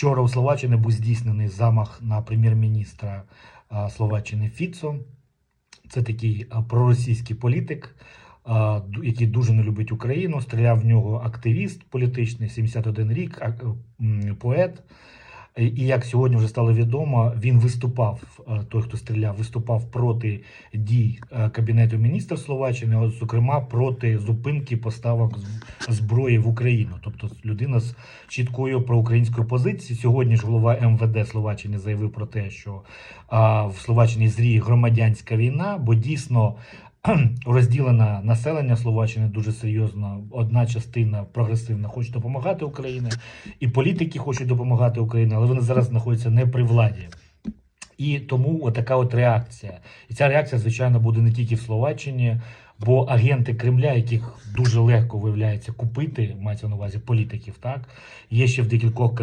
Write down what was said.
Вчора у Словаччині був здійснений замах на прем'єр-міністра Словаччини Фіцо. Це такий проросійський політик, який дуже не любить Україну. Стріляв в нього активіст політичний, 71 рік, поет. І і як сьогодні вже стало відомо, він виступав, е, той, хто стріляв, виступав проти дій е, Кабінету міністрів Словаччини, зокрема проти зупинки поставок зброї в Україну. Тобто людина з чіткою проукраїнською позицією. Сьогодні ж голова МВД Словаччини заявив про те, що в Словаччині зріє громадянська війна, бо дійсно розділене населення Словаччини дуже серйозно. Одна частина прогресивна хоче допомагати Україні, і політики хочуть допомагати Україні, але вони зараз знаходяться не при владі. І тому отака от реакція. І ця реакція, звичайно, буде не тільки в Словаччині, бо агенти Кремля, яких дуже легко виявляється купити, мається на увазі політиків, так є ще в декількох країнах.